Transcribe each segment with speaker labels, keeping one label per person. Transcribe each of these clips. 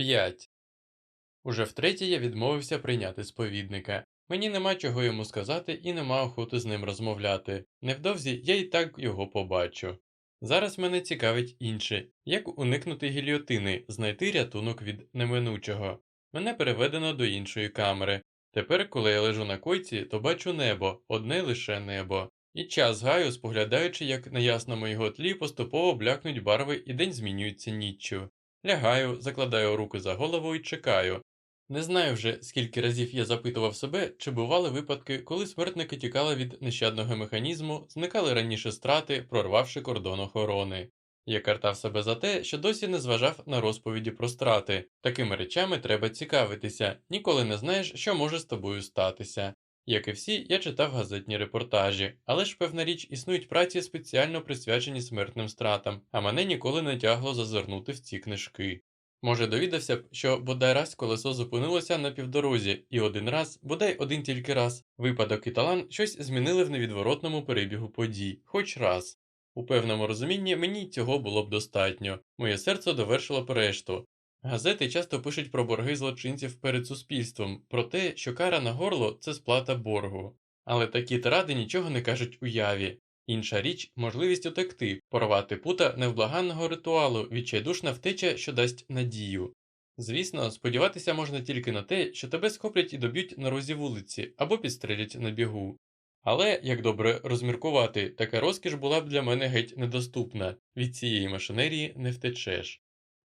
Speaker 1: 5. Уже втретє я відмовився прийняти сповідника. Мені нема чого йому сказати і нема охоти з ним розмовляти. Невдовзі я і так його побачу. Зараз мене цікавить інше як уникнути гільйотини, знайти рятунок від неминучого. Мене переведено до іншої камери. Тепер, коли я лежу на койці, то бачу небо, одне лише небо. І час гаю, споглядаючи, як на ясному його тлі поступово блякнуть барви і день змінюється ніччю. Лягаю, закладаю руки за голову і чекаю. Не знаю вже, скільки разів я запитував себе, чи бували випадки, коли смертники тікали від нещадного механізму, зникали раніше страти, прорвавши кордон охорони. Я картав себе за те, що досі не зважав на розповіді про страти. Такими речами треба цікавитися, ніколи не знаєш, що може з тобою статися. Як і всі, я читав газетні репортажі, але ж певна річ існують праці спеціально присвячені смертним стратам, а мене ніколи не тягло зазирнути в ці книжки. Може, довідався б, що бодай раз колесо зупинилося на півдорозі, і один раз, бодай один тільки раз, випадок і талант щось змінили в невідворотному перебігу подій, хоч раз. У певному розумінні мені цього було б достатньо, моє серце довершило б решту. Газети часто пишуть про борги злочинців перед суспільством, про те, що кара на горло це сплата боргу. Але такі тиради нічого не кажуть уяві. Інша річ можливість утекти, порвати пута невблаганного ритуалу, відчайдушна втеча, що дасть надію. Звісно, сподіватися можна тільки на те, що тебе схоплять і доб'ють на розі вулиці або підстрелять на бігу. Але, як добре розміркувати, така розкіш була б для мене геть недоступна, від цієї машинерії не втечеш.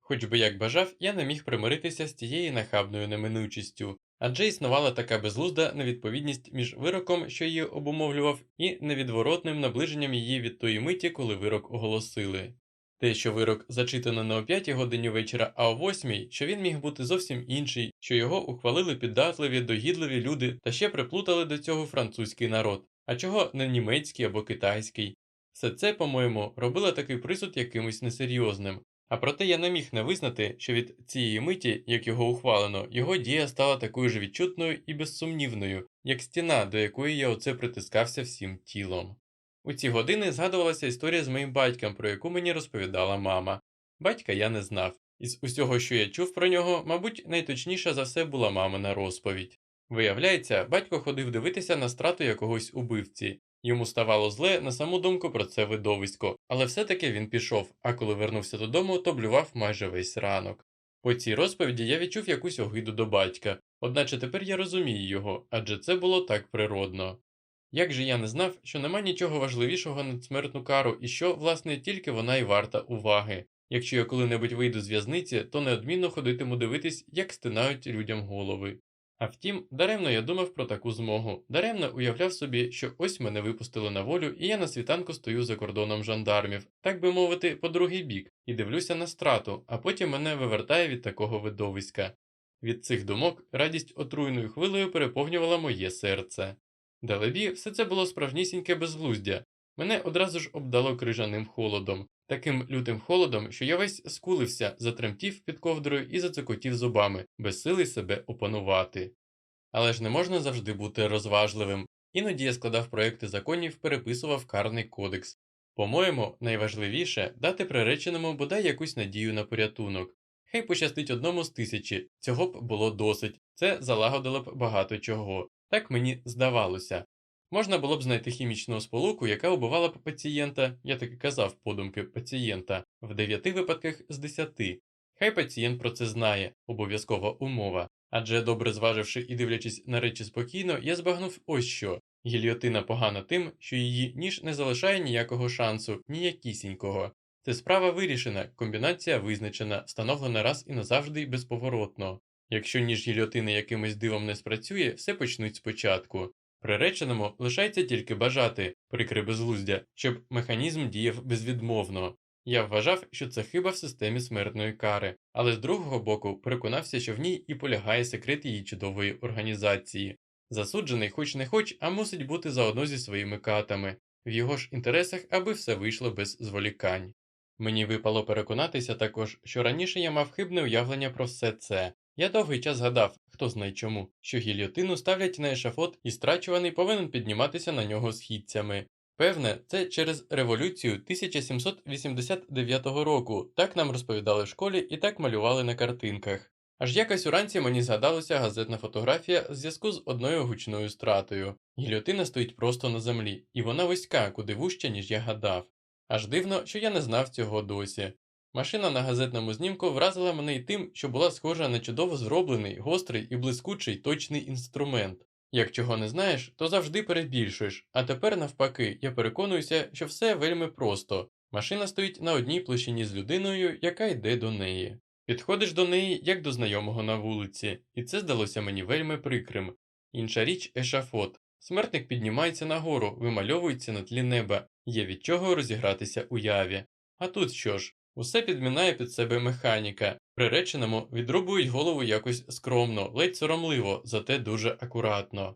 Speaker 1: Хоч би як бажав, я не міг примиритися з тією нахабною неминучістю, адже існувала така безлузда невідповідність між вироком, що її обумовлював, і невідворотним наближенням її від тої миті, коли вирок оголосили. Те, що вирок зачитано не о 5 годині вечора, а о 8, що він міг бути зовсім інший, що його ухвалили піддатливі, догідливі люди та ще приплутали до цього французький народ, а чого не німецький або китайський. Все це, по-моєму, робило такий присуд якимось несерйозним, а проте я не міг не визнати, що від цієї миті, як його ухвалено, його дія стала такою ж відчутною і безсумнівною, як стіна, до якої я оце притискався всім тілом. У ці години згадувалася історія з моїм батьком, про яку мені розповідала мама. Батька я не знав. Із усього, що я чув про нього, мабуть, найточніша за все була мамина розповідь. Виявляється, батько ходив дивитися на страту якогось убивці, Йому ставало зле на саму думку про це видовисько, але все-таки він пішов, а коли вернувся додому, то блював майже весь ранок. По цій розповіді я відчув якусь огиду до батька, одначе тепер я розумію його, адже це було так природно. Як же я не знав, що нема нічого важливішого над смертну кару і що, власне, тільки вона й варта уваги. Якщо я коли-небудь вийду з в'язниці, то неодмінно ходитиму дивитись, як стинають людям голови. А втім, даремно я думав про таку змогу, даремно уявляв собі, що ось мене випустили на волю, і я на світанку стою за кордоном жандармів, так би мовити, по другий бік, і дивлюся на страту, а потім мене вивертає від такого видовиська. Від цих думок радість отруйною хвилею переповнювала моє серце. Далебі, все це було справжнісіньке безглуздя. Мене одразу ж обдало крижаним холодом, таким лютим холодом, що я весь скулився, затремтів під ковдрою і зацокотів зубами, без сили себе опанувати. Але ж не можна завжди бути розважливим. Іноді я складав проекти законів, переписував карний кодекс. По-моєму, найважливіше дати приреченому бодай якусь надію на порятунок. Хай пощастить одному з тисячі, цього б було досить, це залагодило б багато чого. Так мені здавалося. Можна було б знайти хімічну сполуку, яка убивала б пацієнта, я таки казав подумки пацієнта, в 9 випадках з 10. Хай пацієнт про це знає, обов'язкова умова. Адже добре зваживши і дивлячись на речі спокійно, я збагнув ось що. Гільйотина погана тим, що її ніж не залишає ніякого шансу, ніякісінького. Це справа вирішена, комбінація визначена, встановлена раз і назавжди безповоротно. Якщо ніж гільйотини якимось дивом не спрацює, все почнуть спочатку. Приреченому лишається тільки бажати, прикри безглуздя, щоб механізм діяв безвідмовно. Я вважав, що це хиба в системі смертної кари, але з другого боку переконався, що в ній і полягає секрет її чудової організації. Засуджений, хоч не хоч, а мусить бути заодно зі своїми катами, в його ж інтересах, аби все вийшло без зволікань. Мені випало переконатися також, що раніше я мав хибне уявлення про все це, я довгий час гадав, хто знає чому, що гільйотину ставлять на ешафот і страчуваний повинен підніматися на нього східцями. Певне, це через революцію 1789 року, так нам розповідали в школі і так малювали на картинках. Аж якось уранці мені згадалася газетна фотографія в зв'язку з одною гучною стратою. Гільотина стоїть просто на землі, і вона вузька, куди вужча, ніж я гадав. Аж дивно, що я не знав цього досі. Машина на газетному знімку вразила мене й тим, що була схожа на чудово зроблений, гострий і блискучий точний інструмент. Як чого не знаєш, то завжди перебільшуєш, а тепер, навпаки, я переконуюся, що все вельми просто. Машина стоїть на одній площині з людиною, яка йде до неї. Підходиш до неї, як до знайомого на вулиці, і це здалося мені вельми прикрим. Інша річ ешафот. Смертник піднімається нагору, вимальовується на тлі неба, є від чого розігратися уяві. А тут що ж? Усе підмінає під себе механіка. Приреченому відрубують голову якось скромно, ледь соромливо, зате дуже акуратно.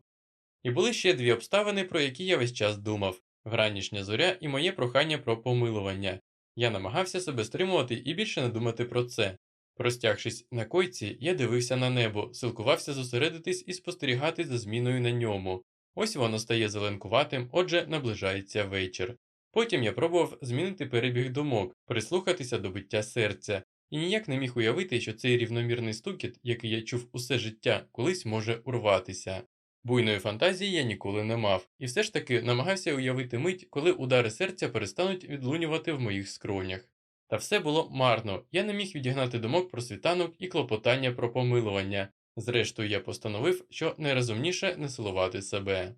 Speaker 1: І були ще дві обставини, про які я весь час думав вранішня зоря і моє прохання про помилування. Я намагався себе стримувати і більше не думати про це. Простягшись на койці, я дивився на небо, силкувався зосередитись і спостерігати за зміною на ньому. Ось воно стає зеленкуватим, отже, наближається вечір. Потім я пробував змінити перебіг думок, прислухатися до биття серця, і ніяк не міг уявити, що цей рівномірний стукіт, який я чув усе життя, колись може урватися. Буйної фантазії я ніколи не мав, і все ж таки намагався уявити мить, коли удари серця перестануть відлунювати в моїх скронях. Та все було марно, я не міг відігнати думок про світанок і клопотання про помилування. Зрештою, я постановив, що найрозумніше не силувати себе.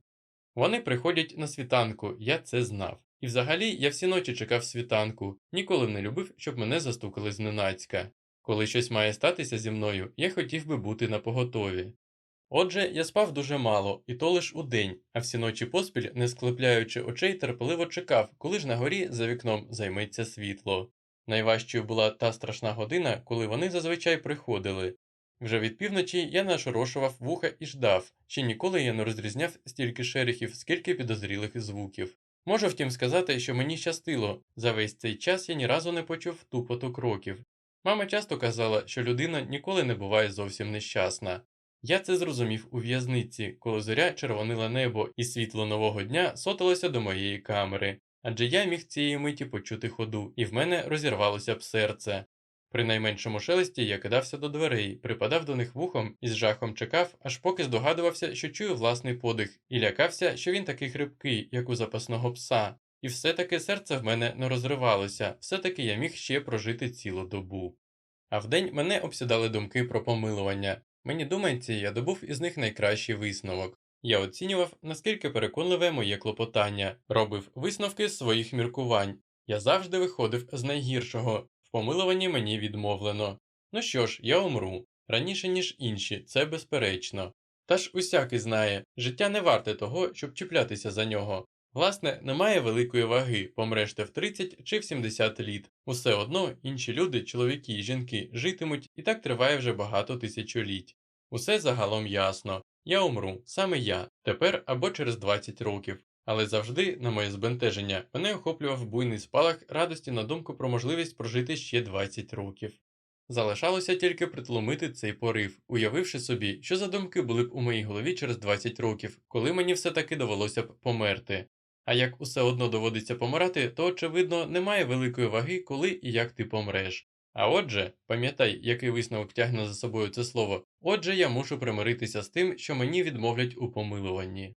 Speaker 1: Вони приходять на світанку, я це знав. І взагалі я всі ночі чекав світанку, ніколи не любив, щоб мене застукали зненацька. Коли щось має статися зі мною, я хотів би бути на поготові. Отже, я спав дуже мало, і то лиш удень, а всі ночі поспіль, не склепляючи очей, терпеливо чекав, коли ж на горі за вікном займеться світло. Найважчою була та страшна година, коли вони зазвичай приходили. Вже від півночі я нашорошував вуха і ждав, ще ніколи я не розрізняв стільки шерихів, скільки підозрілих звуків. Можу втім сказати, що мені щастило, за весь цей час я ні разу не почув тупоту кроків. Мама часто казала, що людина ніколи не буває зовсім нещасна. Я це зрозумів у в'язниці, коли зоря червонила небо, і світло нового дня сотилося до моєї камери, адже я міг цієї миті почути ходу, і в мене розірвалося б серце. При найменшому шелесті я кидався до дверей, припадав до них вухом і з жахом чекав, аж поки здогадувався, що чую власний подих, і лякався, що він такий хрипкий, як у запасного пса. І все-таки серце в мене не розривалося, все-таки я міг ще прожити цілу добу. А вдень мене обсідали думки про помилування. Мені думається, я добув із них найкращий висновок. Я оцінював, наскільки переконливе моє клопотання, робив висновки з своїх міркувань. Я завжди виходив з найгіршого, помилуванні мені відмовлено. Ну що ж, я умру. Раніше, ніж інші, це безперечно. Та ж усякий знає, життя не варте того, щоб чіплятися за нього. Власне, немає великої ваги, помреште в 30 чи в 70 літ. Усе одно інші люди, чоловіки і жінки, житимуть, і так триває вже багато тисячоліть. Усе загалом ясно. Я умру, саме я, тепер або через 20 років. Але завжди, на моє збентеження, мене охоплював буйний спалах радості на думку про можливість прожити ще 20 років. Залишалося тільки притлумити цей порив, уявивши собі, що за думки були б у моїй голові через 20 років, коли мені все таки довелося б померти. А як усе одно доводиться помирати, то, очевидно, немає великої ваги, коли і як ти помреш. А отже, пам'ятай, який висновок тягне за собою це слово, отже, я мушу примиритися з тим, що мені відмовлять у помилуванні.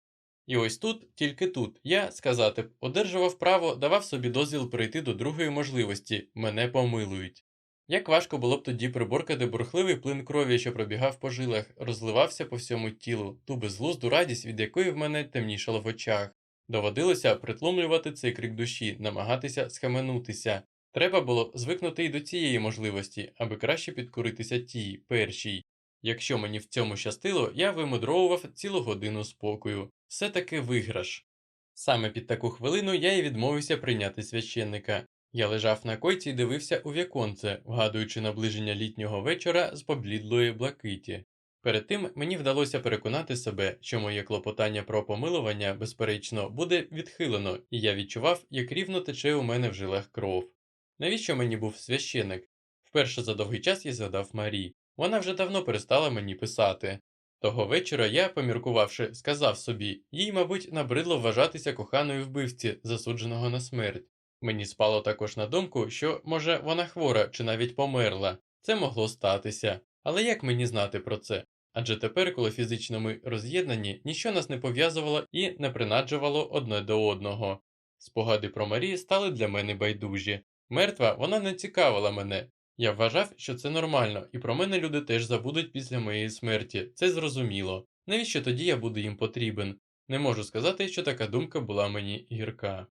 Speaker 1: І ось тут, тільки тут, я, сказати б, одержував право, давав собі дозвіл перейти до другої можливості мене помилують. Як важко було б тоді приборкати бурхливий плин крові, що пробігав по жилах, розливався по всьому тілу, ту безглузду радість, від якої в мене темнішало в очах. Доводилося притлумлювати цей крик душі, намагатися схаменутися. Треба було звикнути й до цієї можливості, аби краще підкоритися тій, першій. Якщо мені в цьому щастило, я вимудровував цілу годину спокою. Все таки виграш. Саме під таку хвилину я й відмовився прийняти священника. Я лежав на койці і дивився у віконце, вгадуючи наближення літнього вечора з поблідлої блакиті. Перед тим мені вдалося переконати себе, що моє клопотання про помилування, безперечно, буде відхилено, і я відчував, як рівно тече у мене в жилах кров. Навіщо мені був священик? Вперше за довгий час я згадав Марі. Вона вже давно перестала мені писати. Того вечора я, поміркувавши, сказав собі, їй, мабуть, набридло вважатися коханою вбивці, засудженого на смерть. Мені спало також на думку, що, може, вона хвора чи навіть померла. Це могло статися. Але як мені знати про це? Адже тепер, коли фізично ми роз'єднані, ніщо нас не пов'язувало і не принаджувало одне до одного. Спогади про Марі стали для мене байдужі. Мертва вона не цікавила мене. Я вважав, що це нормально, і про мене люди теж забудуть після моєї смерті. Це зрозуміло. Навіщо тоді я буду їм потрібен? Не можу сказати, що така думка була мені гірка.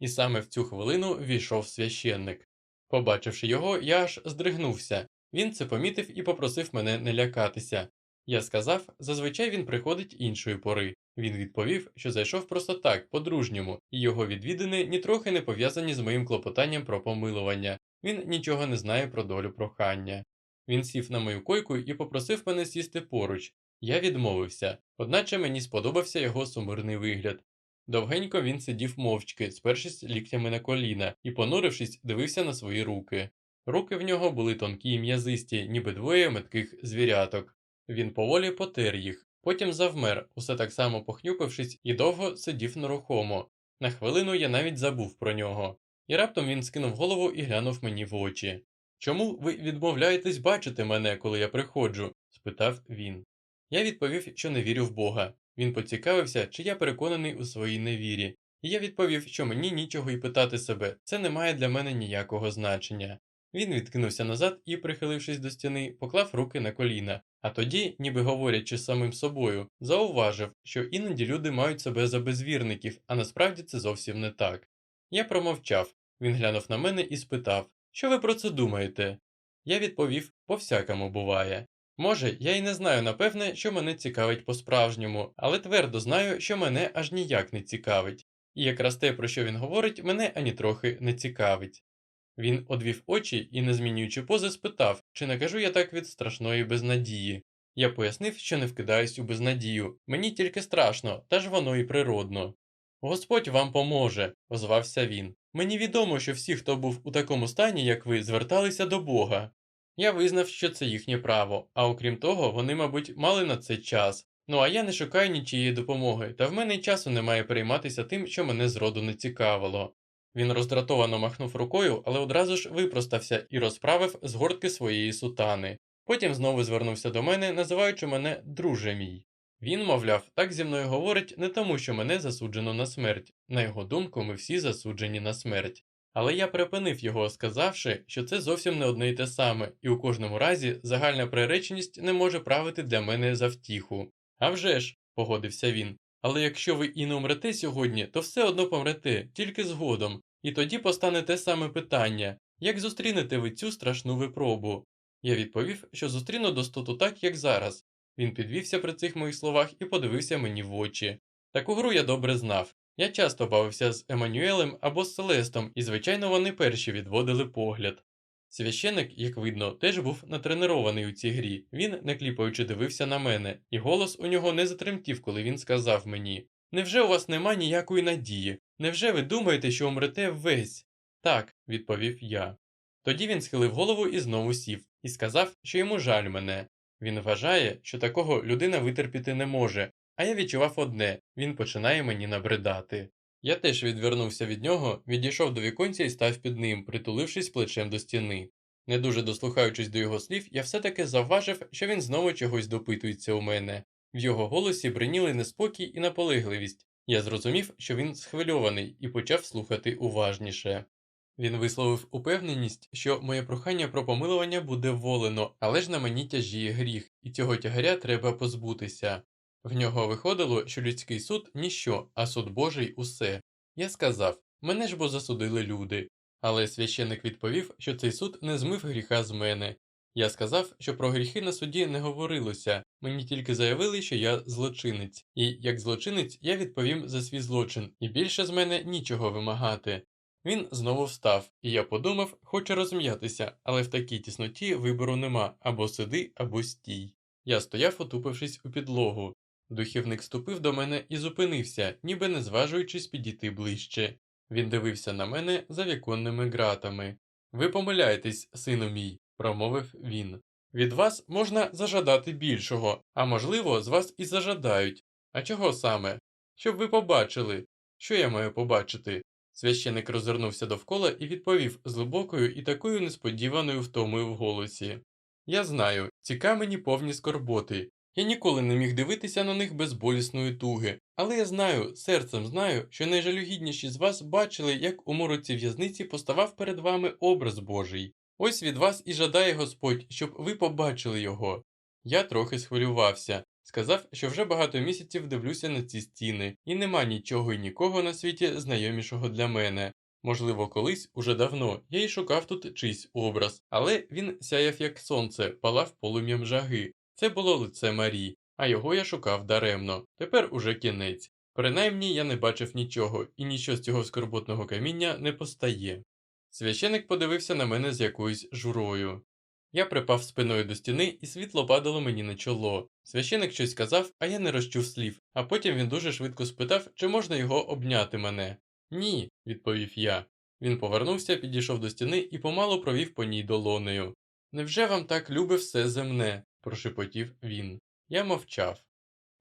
Speaker 1: І саме в цю хвилину війшов священник. Побачивши його, я аж здригнувся. Він це помітив і попросив мене не лякатися. Я сказав, зазвичай він приходить іншої пори. Він відповів, що зайшов просто так, по-дружньому, і його відвідини нітрохи не пов'язані з моїм клопотанням про помилування. Він нічого не знає про долю прохання. Він сів на мою койку і попросив мене сісти поруч. Я відмовився, одначе мені сподобався його сумирний вигляд. Довгенько він сидів мовчки, спершись ліктями на коліна, і, понурившись, дивився на свої руки. Руки в нього були тонкі й м'язисті, ніби двоє метких звіряток. Він поволі потер їх, потім завмер, усе так само похнюпившись, і довго сидів нерухомо. На хвилину я навіть забув про нього. І раптом він скинув голову і глянув мені в очі. Чому ви відмовляєтесь бачити мене, коли я приходжу? спитав він. Я відповів, що не вірю в Бога. Він поцікавився, чи я переконаний у своїй невірі, і я відповів, що мені нічого й питати себе, це не має для мене ніякого значення. Він відкинувся назад і, прихилившись до стіни, поклав руки на коліна, а тоді, ніби говорячи самим собою, зауважив, що іноді люди мають себе за безвірників, а насправді це зовсім не так. Я промовчав. Він глянув на мене і спитав, що ви про це думаєте? Я відповів, по всякому буває. Може, я й не знаю напевне, що мене цікавить по-справжньому, але твердо знаю, що мене аж ніяк не цікавить. І якраз те, про що він говорить, мене ані трохи не цікавить. Він одвів очі і, не змінюючи пози, спитав, чи не кажу я так від страшної безнадії. Я пояснив, що не вкидаюсь у безнадію, мені тільки страшно, та ж воно і природно. Господь вам поможе, озвався він. Мені відомо, що всі, хто був у такому стані, як ви, зверталися до Бога. Я визнав, що це їхнє право, а окрім того, вони, мабуть, мали на це час. Ну а я не шукаю нічиєї допомоги, та в мене й часу немає перейматися тим, що мене зроду не цікавило. Він роздратовано махнув рукою, але одразу ж випростався і розправив згортки своєї сутани. Потім знову звернувся до мене, називаючи мене друже мій. Він, мовляв, так зі мною говорить не тому, що мене засуджено на смерть. На його думку, ми всі засуджені на смерть. Але я припинив його, сказавши, що це зовсім не одне й те саме, і у кожному разі загальна приреченість не може правити для мене за втіху. «А вже ж», – погодився він. Але якщо ви і не умрете сьогодні, то все одно помрете, тільки згодом, і тоді постане те саме питання як зустрінете ви цю страшну випробу? Я відповів, що зустріну достоту так, як зараз. Він підвівся при цих моїх словах і подивився мені в очі. Таку гру я добре знав. Я часто бавився з Еммануелем або з Селестом, і, звичайно, вони перші відводили погляд. Священик, як видно, теж був натренований у цій грі, він, не кліпаючи, дивився на мене, і голос у нього не затремтів, коли він сказав мені Невже у вас нема ніякої надії? Невже ви думаєте, що умрете весь? Так, відповів я. Тоді він схилив голову і знову сів, і сказав, що йому жаль мене. Він вважає, що такого людина витерпіти не може, а я відчував одне він починає мені набридати. Я теж відвернувся від нього, відійшов до віконця і став під ним, притулившись плечем до стіни. Не дуже дослухаючись до його слів, я все-таки завважив, що він знову чогось допитується у мене. В його голосі бриніли неспокій і наполегливість. Я зрозумів, що він схвильований, і почав слухати уважніше. Він висловив упевненість, що моє прохання про помилування буде волено, але ж на мені тяжіє гріх, і цього тягаря треба позбутися. В нього виходило, що людський суд ніщо, а суд Божий усе. Я сказав мене ж бо засудили люди. Але священик відповів, що цей суд не змив гріха з мене. Я сказав, що про гріхи на суді не говорилося, мені тільки заявили, що я злочинець, і як злочинець я відповім за свій злочин, і більше з мене нічого вимагати. Він знову встав, і я подумав, хоче розм'ятися, але в такій тісноті вибору нема або сиди, або стій. Я стояв, утупившись у підлогу. Духівник ступив до мене і зупинився, ніби не зважуючись підійти ближче. Він дивився на мене за віконними ґратами. Ви помиляєтесь, сину мій, промовив він. Від вас можна зажадати більшого, а можливо, з вас і зажадають. А чого саме? Щоб ви побачили. Що я маю побачити? Священик розвернувся довкола і відповів з глибокою і такою несподіваною втомою в голосі. Я знаю, ці камені повні скорботи. Я ніколи не міг дивитися на них без болісної туги, але я знаю, серцем знаю, що найжалюгідніші з вас бачили, як у мороці в'язниці поставав перед вами образ Божий. Ось від вас і жадає Господь, щоб ви побачили його. Я трохи схвилювався, сказав, що вже багато місяців дивлюся на ці стіни, і нема нічого і нікого на світі знайомішого для мене. Можливо, колись, уже давно, я й шукав тут чийсь образ, але він сяяв як сонце, палав полум'ям жаги. Це було лице Марі, а його я шукав даремно. Тепер уже кінець. Принаймні я не бачив нічого, і нічого з цього скорботного каміння не постає. Священик подивився на мене з якоюсь журою. Я припав спиною до стіни, і світло падало мені на чоло. Священик щось сказав, а я не розчув слів, а потім він дуже швидко спитав, чи можна його обняти мене. Ні, відповів я. Він повернувся, підійшов до стіни і помалу провів по ній долонею. Невже вам так любить все земне? прошепотів він. Я мовчав.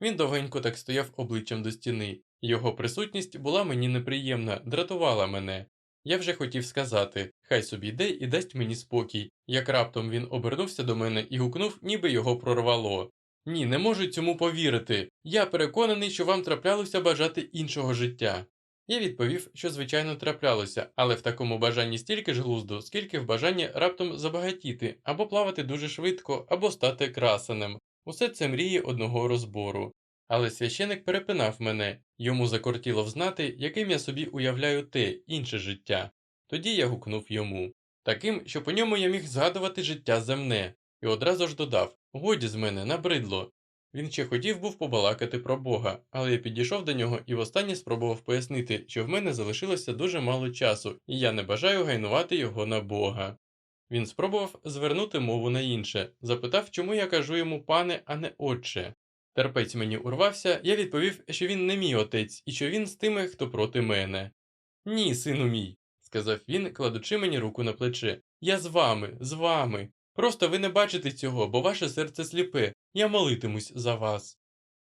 Speaker 1: Він довгенько так стояв обличчям до стіни. Його присутність була мені неприємна, дратувала мене. Я вже хотів сказати, хай собі йде і дасть мені спокій, як раптом він обернувся до мене і гукнув, ніби його прорвало. Ні, не можу цьому повірити. Я переконаний, що вам траплялося бажати іншого життя. Я відповів, що звичайно траплялося, але в такому бажанні стільки ж глузду, скільки в бажанні раптом забагатіти, або плавати дуже швидко, або стати красенем. Усе це мрії одного розбору. Але священик перепинав мене, йому закортіло взнати, яким я собі уявляю те інше життя. Тоді я гукнув йому таким, що по ньому я міг згадувати життя земне, і одразу ж додав годі з мене, набридло. Він ще хотів був побалакати про Бога, але я підійшов до нього і востаннє спробував пояснити, що в мене залишилося дуже мало часу, і я не бажаю гайнувати його на Бога. Він спробував звернути мову на інше, запитав, чому я кажу йому пане, а не отче. Терпець мені урвався, я відповів, що він не мій отець і що він з тими, хто проти мене. Ні, сину мій, сказав він, кладучи мені руку на плече. Я з вами, з вами. Просто ви не бачите цього, бо ваше серце сліпе, я молитимусь за вас.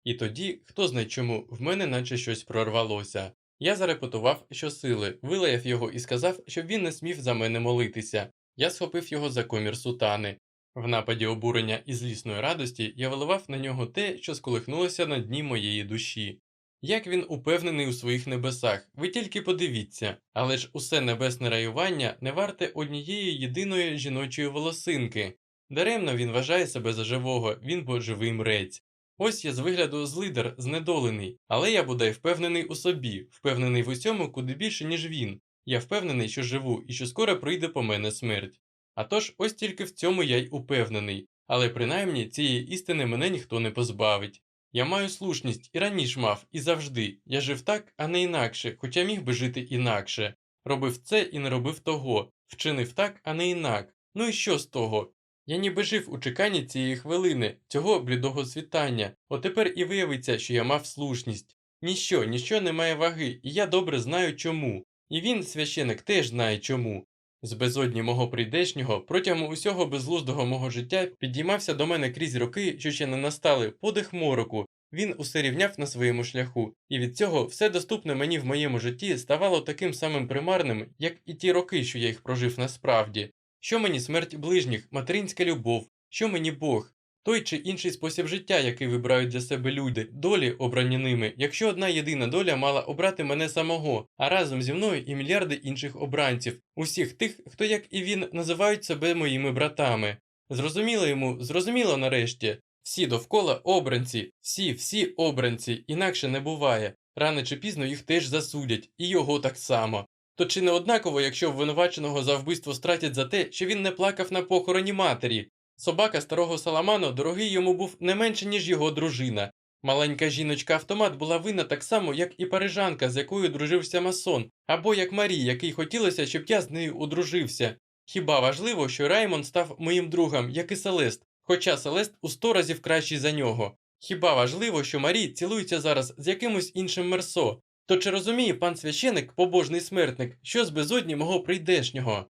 Speaker 1: І тоді, хто знає чому, в мене наче щось прорвалося. Я зарепетував щосили, вилаяв його і сказав, щоб він не смів за мене молитися. Я схопив його за комір сутани. В нападі обурення і злісної радості я виливав на нього те, що сколихнулося на дні моєї душі. Як він упевнений у своїх небесах, ви тільки подивіться, але ж усе небесне раювання не варте однієї єдиної жіночої волосинки. Даремно він вважає себе за живого, він бо живий мрець. Ось я з вигляду злидар, знедолений, але я бодай впевнений у собі, впевнений в усьому куди більше, ніж він. Я впевнений, що живу і що скоро прийде по мене смерть. А тож ось тільки в цьому я й упевнений, але принаймні цієї істини мене ніхто не позбавить. Я маю слушність і раніше мав, і завжди. Я жив так, а не інакше, хоча міг би жити інакше. Робив це і не робив того, вчинив так, а не інак. Ну і що з того? Я ніби жив у чеканні цієї хвилини, цього блідого світання, от тепер і виявиться, що я мав слушність. Ніщо, ніщо не має ваги, і я добре знаю чому. І він, священик, теж знає чому. З безодні мого прийдешнього, протягом усього безглуздого мого життя підіймався до мене крізь роки, що ще не настали, подих мороку. Він усе рівняв на своєму шляху, і від цього все доступне мені в моєму житті ставало таким самим примарним, як і ті роки, що я їх прожив насправді. Що мені смерть ближніх, материнська любов, що мені Бог, той чи інший спосіб життя, який вибирають для себе люди, долі, обрані ними, якщо одна єдина доля мала обрати мене самого, а разом зі мною і мільярди інших обранців, усіх тих, хто, як і він, називають себе моїми братами. Зрозуміло йому, зрозуміло нарешті. Всі довкола обранці, всі, всі обранці, інакше не буває. Рано чи пізно їх теж засудять, і його так само. То чи не однаково, якщо обвинуваченого за вбивство стратять за те, що він не плакав на похороні матері? Собака старого Саламану дорогий йому був не менше, ніж його дружина. Маленька жіночка-автомат була винна так само, як і парижанка, з якою дружився масон, або як Марі, який хотілося, щоб я з нею одружився. Хіба важливо, що Раймонд став моїм другом, як і Селест, хоча Селест у сто разів кращий за нього. Хіба важливо, що Марі цілується зараз з якимось іншим мерсо? То чи розуміє пан священик, побожний смертник, що з безодні мого прийдешнього?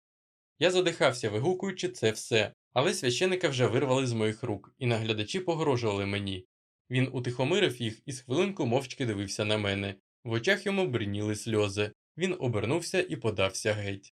Speaker 1: Я задихався, вигукуючи це все, але священика вже вирвали з моїх рук, і наглядачі погрожували мені. Він утихомирив їх і з хвилинку мовчки дивився на мене. В очах йому бриніли сльози. Він обернувся і подався геть.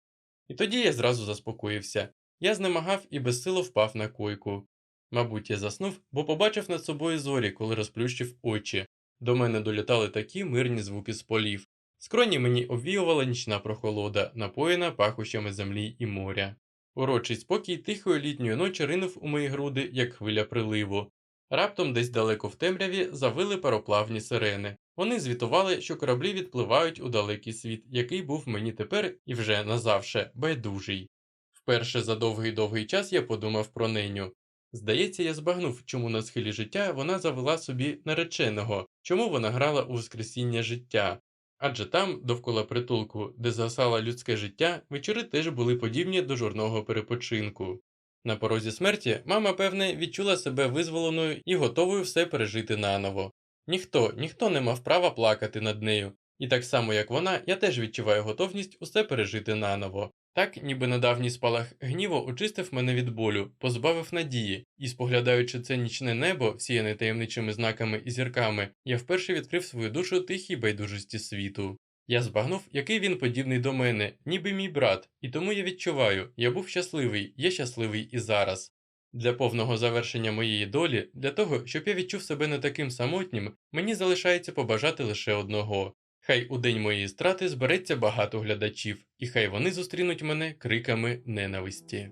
Speaker 1: І тоді я зразу заспокоївся. Я знемагав і безсило впав на койку. Мабуть, я заснув, бо побачив над собою зорі, коли розплющив очі. До мене долітали такі мирні звуки з полів. Скроні мені обвіювала нічна прохолода, напоєна пахощами землі і моря. Урочий спокій тихої літньої ночі ринув у мої груди, як хвиля приливу. Раптом десь далеко в темряві завили пароплавні сирени. Вони звітували, що кораблі відпливають у далекий світ, який був мені тепер і вже назавше байдужий. Вперше за довгий довгий час я подумав про неню. Здається, я збагнув, чому на схилі життя вона завела собі нареченого, чому вона грала у воскресіння життя. Адже там, довкола притулку, де згасало людське життя, вечори теж були подібні до журного перепочинку. На порозі смерті мама, певне, відчула себе визволеною і готовою все пережити наново. Ніхто, ніхто не мав права плакати над нею, і так само, як вона, я теж відчуваю готовність усе пережити наново. Так, ніби недавній спалах гніву очистив мене від болю, позбавив надії, і, споглядаючи це нічне небо, всіяне таємничими знаками і зірками, я вперше відкрив свою душу тихій байдужості світу. Я збагнув, який він подібний до мене, ніби мій брат, і тому я відчуваю, я був щасливий, є щасливий і зараз. Для повного завершення моєї долі, для того, щоб я відчув себе не таким самотнім, мені залишається побажати лише одного. Хай у день моєї страти збереться багато глядачів, і хай вони зустрінуть мене криками ненависті.